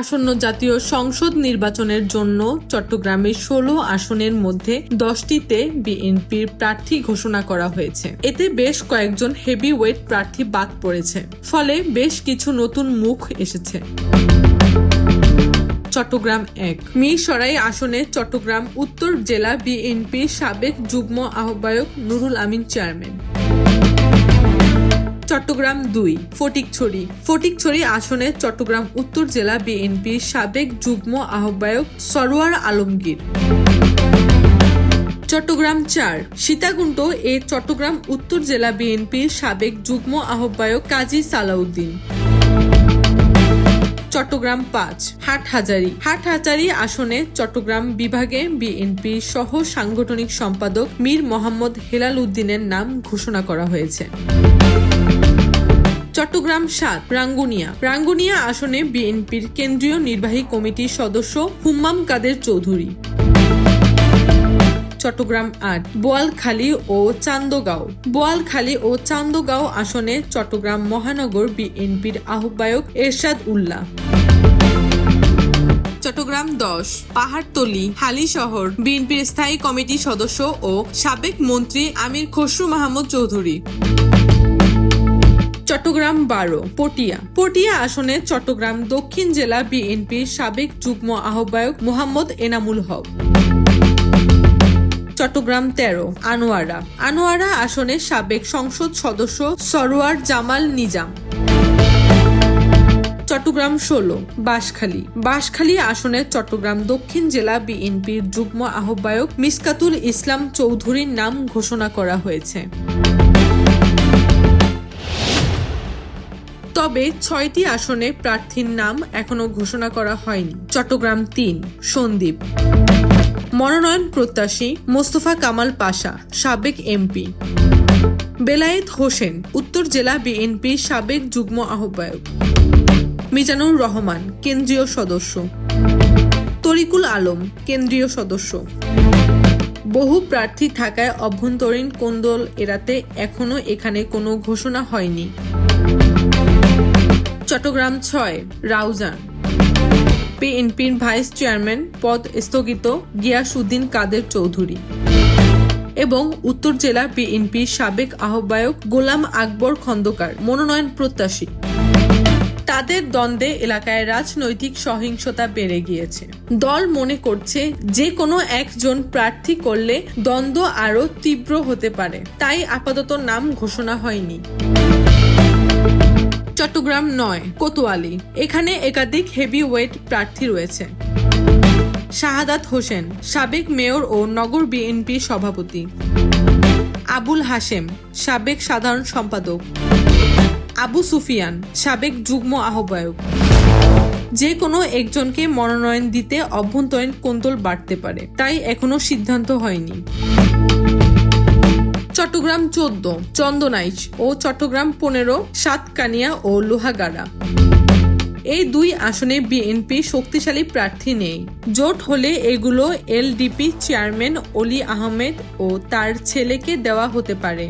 আসন্ন জাতীয় সংসদ নির্বাচনের জন্য চট্টগ্রামের ষোলো আসনের মধ্যে দশটিতে বিএনপির প্রার্থী ঘোষণা করা হয়েছে। এতে বেশ কয়েকজন হেভি ওয়েট প্রার্থী বাদ পড়েছে। ফলে বেশ কিছু নতুন মুখ এসেছে। চট্টগ্রাম এক। মিরসরাই আসনে চট্টগ্রাম উত্তর জেলা বিএনপির সাবেক যুগ্ম আহ্বায়ক নুরুল আমিন চেয়ারম্যান। চট্টগ্রাম দুই, ফটিকছড়ি। ফটিকছড়ি আসনে চট্টগ্রাম উত্তর জেলা বিএনপির সাবেক যুগ্ম আহ্বায়ক সরোয়ার আলমগীর। চট্টগ্রাম চার, সীতাকুণ্ড এ চট্টগ্রাম উত্তর জেলা বিএনপির সাবেক যুগ্ম আহ্বায়ক কাজী সালাউদ্দিন। চট্টগ্রাম পাঁচ, হাটহাজারি। হাটহাজারি আসনে চট্টগ্রাম বিভাগে বিএনপি সহ সাংগঠনিক সম্পাদক মীর মোহাম্মদ হেলাল উদ্দিনের নাম ঘোষণা করা হয়েছে। চট্টগ্রাম সাত, রাঙ্গুনিয়া। রাঙ্গুনিয়া আসনে বিএনপির কেন্দ্রীয় নির্বাহী কমিটির সদস্য হুম্মাম কাদের চৌধুরী। চট্টগ্রাম আট, বোয়ালখালী ও চান্দগাঁও। বোয়ালখালী ও চান্দগাঁও আসনে চট্টগ্রাম মহানগর বিএনপির আহ্বায়ক এরশাদ উল্লাহ। চট্টগ্রাম দশ, পাহাড়তলি হালিশহর বিএনপির স্থায়ী কমিটির সদস্য ও সাবেক মন্ত্রী আমির খসরু মাহমুদ চৌধুরী। চট্টগ্রাম বারো, পটিয়া। পটিয়া আসনে চট্টগ্রাম দক্ষিণ জেলা বিএনপির সাবেক যুগ্ম আহ্বায়ক মোহাম্মদ এনামুল হক। চট্টগ্রাম তেরো, আনোয়ারা। আনোয়ারা আসনে সাবেক সংসদ সদস্য সরোয়ার জামাল নিজাম। চট্টগ্রাম ষোলো, বাঁশখালী। বাঁশখালী আসনে চট্টগ্রাম দক্ষিণ জেলা বিএনপির যুগ্ম আহ্বায়ক মিসকাতুল ইসলাম চৌধুরীর নাম ঘোষণা করা হয়েছে। তবে ছয়টি আসনে প্রার্থীর নাম এখনও ঘোষণা করা হয়নি। চট্টগ্রাম তিন সন্দীপ মনোনয়ন প্রত্যাশী মোস্তফা কামাল পাশা, সাবেক এমপি। বেলায়েত হোসেন, উত্তর জেলা বিএনপির সাবেক যুগ্ম আহ্বায়ক। মিজানুর রহমান, কেন্দ্রীয় সদস্য। তরিকুল আলম, কেন্দ্রীয় সদস্য। বহু প্রার্থী থাকায় অভ্যন্তরীণ কোন্দল এড়াতে এখনও এখানে কোনো ঘোষণা হয়নি। চট্টগ্রাম ছয়, রাউজান। বিএনপির ভাইস চেয়ারম্যান পদ স্থগিত গিয়াসউদ্দিন কাদের চৌধুরী এবং উত্তর জেলা বিএনপির সাবেক আহ্বায়ক গোলাম আকবর খন্দকার মনোনয়ন প্রত্যাশী। তাদের দ্বন্দ্বে এলাকায় রাজনৈতিক সহিংসতা বেড়ে গিয়েছে। দল মনে করছে যে কোনো একজন প্রার্থী করলে দ্বন্দ্ব আরও তীব্র হতে পারে। তাই আপাতত নাম ঘোষণা হয়নি। চট্টগ্রাম নয়, কোতোয়ালি। এখানে একাধিক হেভি ওয়েট প্রার্থী রয়েছে। শাহাদাত হোসেন, সাবেক মেয়র ও নগর বিএনপি সভাপতি। আবুল হাশেম, সাবেক সাধারণ সম্পাদক। আবু সুফিয়ান, সাবেক যুগ্ম আহ্বায়ক। যে কোনো একজনকে মনোনয়ন দিতে অভ্যন্তরীণ কোন্দল বাড়তে পারে, তাই এখনও সিদ্ধান্ত হয়নি। চট্টগ্রাম চোদ্দ, চন্দনাইশ ও চট্টগ্রাম পনেরো, সাতকানিয়া ও লোহাগাড়া। এই দুই আসনে বিএনপি শক্তিশালী প্রার্থী নেই। জোট হলে এগুলো এলডিপি চেয়ারম্যান অলি আহমেদ ও তার ছেলেকে দেওয়া হতে পারে।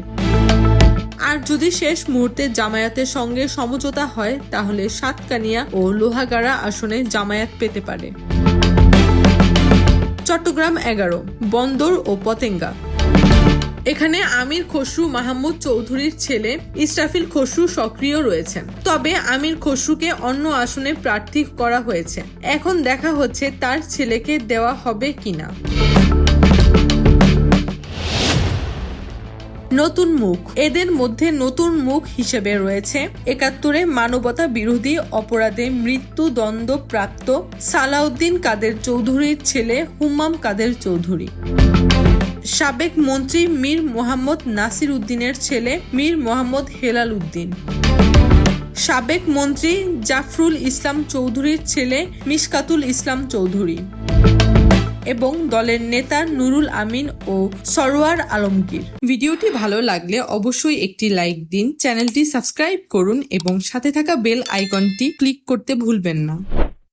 আর যদি শেষ মুহূর্তে জামায়াতের সঙ্গে সমঝোতা হয়, তাহলে সাতকানিয়া ও লোহাগাড়া আসনে জামায়াত পেতে পারে। চট্টগ্রাম এগারো, বন্দর ও পতেঙ্গা। এখানে আমির খসরু মাহমুদ চৌধুরীর ছেলে ইসরাফিল খসরু সক্রিয় রয়েছেন। তবে আমির খসরুকে অন্য আসনে প্রার্থী করা হয়েছে। এখন দেখা হচ্ছে তার ছেলেকে দেওয়া হবে কিনা। নতুন মুখ। এদের মধ্যে নতুন মুখ হিসেবে রয়েছে একাত্তরে মানবতা বিরোধী অপরাধে মৃত্যুদণ্ড প্রাপ্ত সালাউদ্দিন কাদের চৌধুরীর ছেলে হুম্মাম কাদের চৌধুরী। সাবেক মন্ত্রী মীর মোহাম্মদ নাসির উদ্দিনের ছেলে মীর মোহাম্মদ হেলাল উদ্দিন। সাবেক মন্ত্রী জাফরুল ইসলাম চৌধুরীর ছেলে মিশকাতুল ইসলাম চৌধুরী এবং দলের নেতা নুরুল আমিন ও সরোয়ার আলমগীর। ভিডিওটি ভালো লাগলে অবশ্যই একটি লাইক দিন, চ্যানেলটি সাবস্ক্রাইব করুন এবং সাথে থাকা বেল আইকনটি ক্লিক করতে ভুলবেন না।